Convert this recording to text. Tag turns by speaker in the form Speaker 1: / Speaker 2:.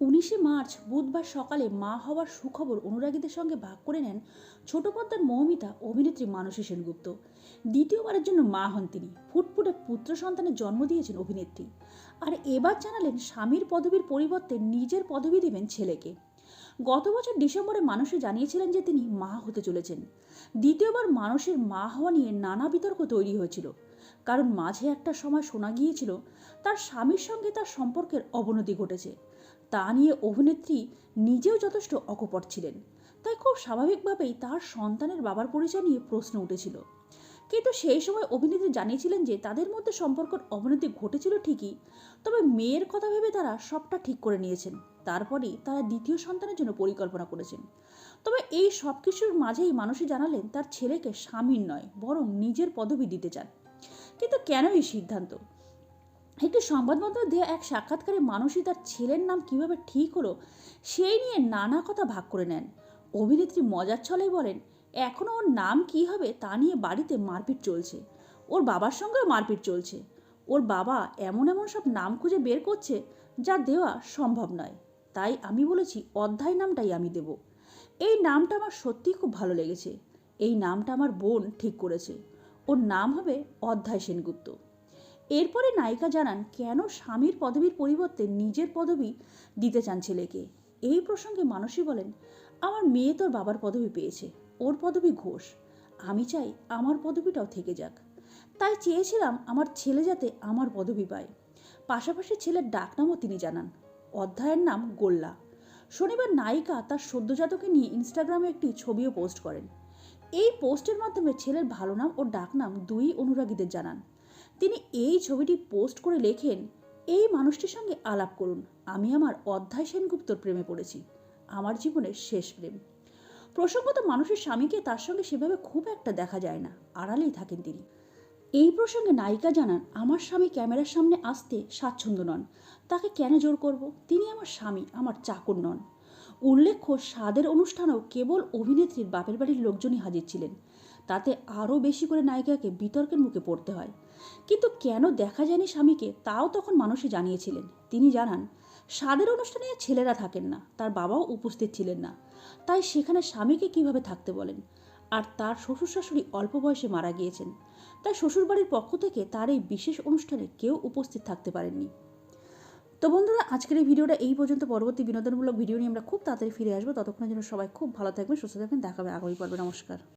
Speaker 1: উনিশে মার্চ, বুধবার সকালে মা হওয়ার সুখবর অনুরাগীদের সঙ্গে ভাগ করে নেন ছোট পর্দার মৌমিতা, অভিনেত্রী মানসী সেনগুপ্ত। দ্বিতীয়বারের জন্য মা হন তিনি। ফুটফুটে পুত্র সন্তানের জন্ম দিয়েছেন অভিনেত্রী। আর এবার জানালেন স্বামীর পদবীর পরিবর্তে নিজের পদবি দেবেন ছেলেকে। গত বছর ডিসেম্বরে মানুষে জানিয়েছিলেন যে তিনি মা হতে চলেছেন। দ্বিতীয়বার মানুষের মা হওয়া নিয়ে নানা বিতর্ক তৈরি হয়েছিল। কারণ মাঝে একটা সময় শোনা গিয়েছিল, তার স্বামীর সঙ্গে তার সম্পর্কের অবনতি ঘটেছে। তা নিয়ে অভিনেত্রী নিজেও যথেষ্ট অকপট ছিলেন। তাই খুব স্বাভাবিকভাবেই তার সন্তানের বাবার পরিচয় নিয়ে প্রশ্ন উঠেছিল। কিন্তু সেই সময় অভিনেত্রী জানিয়েছিলেন যে তাদের মধ্যে সম্পর্কের অবনতি ঘটেছিল ঠিকই, তবে মেয়ের কথা ভেবে তারা সবটা ঠিক করে নিয়েছেন। তারপরেই তারা দ্বিতীয় সন্তানের জন্য পরিকল্পনা করেছেন। তবে এই সব কিছুর মাঝেই মানুষই জানালেন তার ছেলেকে স্বামীর নয়, বরং নিজের পদবি দিতে চান। কিন্তু কেন এই সিদ্ধান্ত? একটি সংবাদমাধ্যমে দেওয়া এক সাক্ষাৎকারে মানুষই তার ছেলের নাম কীভাবে ঠিক হলো, সেই নিয়ে নানা কথা ভাগ করে নেন। অভিনেত্রী মজার ছলেই বলেন এখনও ওর নাম কি হবে তা নিয়ে বাড়িতে মারপিট চলছে। ওর বাবার সঙ্গেও মারপিট চলছে। ওর বাবা এমন এমন সব নাম খুঁজে বের করছে যা দেওয়া সম্ভব নয়। তাই আমি বলেছি অধ্যায় নামটাই আমি দেব। এই নামটা আমার সত্যিই খুব ভালো লেগেছে। এই নামটা আমার বোন ঠিক করেছে। ওর নাম হবে অধ্যায় সেনগুপ্ত। এরপরে নায়িকা জানান, কেন স্বামীর পদবীর পরিবর্তে নিজের পদবি দিতে চান ছেলেকে? এই প্রসঙ্গে মানসী বলেন, আমার মেয়ে তোর বাবার পদবি পেয়েছে, ওর পদবি ঘোষ। আমি চাই আমার পদবিটাও থেকে যাক। তাই চেয়েছিলাম আমার ছেলে যাতে আমার পদবি পায়। পাশাপাশি ছেলের ডাকনামও তিনি জানান, অধ্যায়ের নাম গোল্লা। শনিবার নায়িকা তার সদ্যজাতকে নিয়ে ইনস্টাগ্রামে একটি ছবিও পোস্ট করেন। এই পোস্টের মাধ্যমে ছেলের ভালো নাম ও ডাকনাম দুই অনুরাগীদের জানান। তিনি এই ছবিটি পোস্ট করে লেখেন, এই মানুষটির সঙ্গে আলাপ করুন। আমি আমার অধ্যায় সেনগুপ্তর প্রেমে পড়েছি। আমার জীবনের শেষ প্রেম। প্রসঙ্গত মানুষের স্বামীকে তার সঙ্গে সেভাবে খুব একটা দেখা যায় না। আড়ালেই থাকেন তিনি। এই প্রসঙ্গে নায়িকা জানান, আমার স্বামী ক্যামেরার সামনে আসতে স্বাচ্ছন্দ্য নন। তাকে কেন জোর করব? তিনি আমার স্বামী, আমার চাকর নন। উল্লেখ্য, স্বাদের অনুষ্ঠানেও কেবল অভিনেত্রীর বাপের বাড়ির লোকজনই হাজির ছিলেন। তাতে আরও বেশি করে নায়িকাকে বিতর্কের মুখে পড়তে হয়। কিন্তু কেন দেখা যায়নি স্বামীকে তাও তখন মানুষই জানিয়েছিলেন। তিনি জানান, স্বাদের অনুষ্ঠানে ছেলেরা থাকেন না, তার বাবাও উপস্থিত ছিলেন না। তাই সেখানে স্বামীকে কীভাবে থাকতে বলেন? আর তার শ্বশুর শাশুড়ি অল্প বয়সে মারা গিয়েছেন। তাই শ্বশুরবাড়ির পক্ষ থেকে তার এই বিশেষ অনুষ্ঠানে কেউ উপস্থিত থাকতে পারেননি। তো বন্ধুরা, আজকের এই ভিডিওটা এই পর্যন্ত। পরবর্তী বিনোদনমূলক ভিডিও নিয়ে আমরা খুব তাড়াতাড়ি ফিরে আসব। ততক্ষণের জন্য সবাই খুব ভালো থাকবেন, সুস্থ থাকবেন। দেখাবে আগামী পর্বে। নমস্কার।